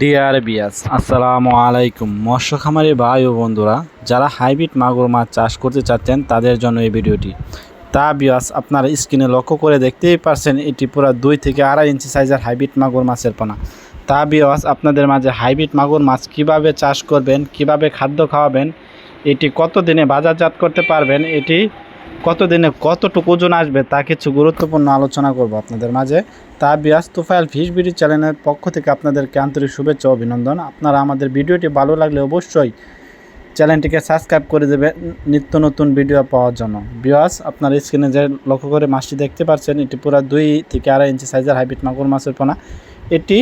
Deer বিয়াস আসসালামু আলাইকুম মৎস্য খামারি ভাই ও বন্ধুরা, যারা হাইব্রিড মাগুর মাছ চাষ করতে চাচ্ছেন, তাদের জন্য এই ভিডিওটি। তা বিয়াস আপনারা স্ক্রিনে লক্ষ্য করে দেখতেই পারছেন, এটি পুরো দুই থেকে আড়াই ইঞ্চি সাইজের হাইব্রিড মাগুর মাছের পোনা। তা বিয়াস আপনাদের মাঝে হাইব্রিড মাগুর মাছ কীভাবে চাষ করবেন, কীভাবে খাদ্য খাওয়াবেন, এটি কত দিনে বাজারজাত করতে পারবেন, এটি কতদিনে কতটুকু ওজন আসবে তা কিছু গুরুত্বপূর্ণ আলোচনা করব আপনাদের মাঝে। তা বিয়াস তুফাইল ফিশ বিডি চ্যানেলের পক্ষ থেকে আপনাদেরকে আন্তরিক শুভেচ্ছা অভিনন্দন। আপনারা আমাদের ভিডিওটি ভালো লাগলে অবশ্যই চ্যানেলটিকে সাবস্ক্রাইব করে দেবেন নিত্য নতুন ভিডিও পাওয়ার জন্য। বিয়াস, আপনার স্ক্রিনে যে লক্ষ্য করে মাছটি দেখতে পাচ্ছেন, এটি পুরো দুই থেকে আড়াই ইঞ্চি সাইজের হাইব্রিড মাগুর মাছের পোনা। এটি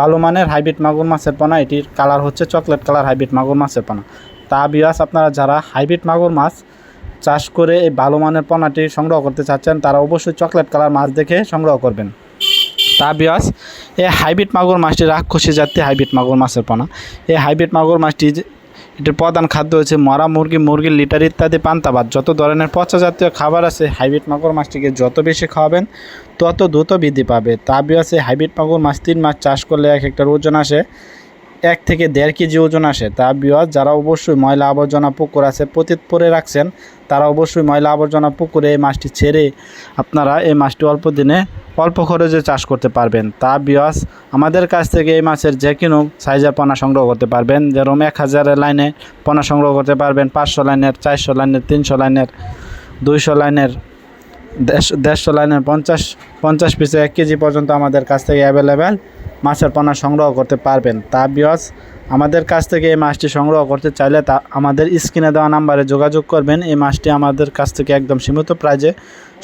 ভালো মানের হাইব্রিড মাগুর মাছের পোনা। এটির কালার হচ্ছে চকলেট কালার হাইব্রিড মাগুর মাছের পোনা। তা বিয়াস, আপনারা যারা হাইব্রিড মাগুর মাছ চাষ করে এই ভালো মানের পোনাটি সংগ্রহ করতে চাচ্ছেন, তারা অবশ্যই চকলেট কালার মাছ দেখে সংগ্রহ করবেন। তা বিয়াস এই হাইব্রিড মাগুর মাছটি রাক্ষসী জাতীয় হাইব্রিড মাগুর মাছের পোনা। এই হাইব্রিড মাগুর মাছটি এটির প্রধান খাদ্য হচ্ছে মরা মুরগি, মুরগির লিটার ইত্যাদি পান্তাবাদ যত ধরনের পচা জাতীয় খাবার আছে হাইব্রিড মাগুর মাছটিকে যত বেশি খাওয়াবেন, তত দ্রুত বৃদ্ধি পাবে। তা বিয়াস এই হাইব্রিড মাগুর মাছ তিন মাছ চাষ করলে এক একটার ওজন আসে এক থেকে দেড় কেজি ওজন আসে। তা বিয়াস যারা অবশ্যই ময়লা আবর্জনা পুকুর আছে, পতিত পরে রাখছেন, তারা অবশ্যই ময়লা আবর্জনা পুকুরে এই মাছটি ছেড়ে আপনারা এই মাছটি অল্প দিনে অল্প খরচে চাষ করতে পারবেন। তা বিয়াস আমাদের কাছ থেকে এই মাছের যে কোনো সাইজের পোনা সংগ্রহ করতে পারবেন। যেরকম এক হাজারের লাইনে পোনা সংগ্রহ করতে পারবেন, পাঁচশো লাইনের, চারশো লাইনের, তিনশো লাইনের, দুইশো লাইনের, দেড়শো লাইনের, পঞ্চাশ পঞ্চাশ পিসে এক কেজি পর্যন্ত আমাদের কাছ থেকে অ্যাভেলেবেল মাছের পোনা সংগ্রহ করতে পারবেন। তা বিয়স আমাদের কাছ থেকে এই মাছটি সংগ্রহ করতে চাইলে তা আমাদের স্ক্রিনে দেওয়া নাম্বারে যোগাযোগ করবেন। এই মাছটি আমাদের কাছ থেকে একদম সীমিত প্রাইজে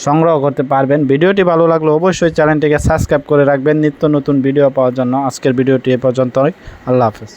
সংগ্রহ করতে পারবেন। ভিডিওটি ভালো লাগলে অবশ্যই চ্যানেলটিকে সাবস্ক্রাইব করে রাখবেন। নিত্য নতুন ভিডিও পাওয়ার জন্য আজকের ভিডিওটি এ পর্যন্তই। আল্লাহ হাফেজ।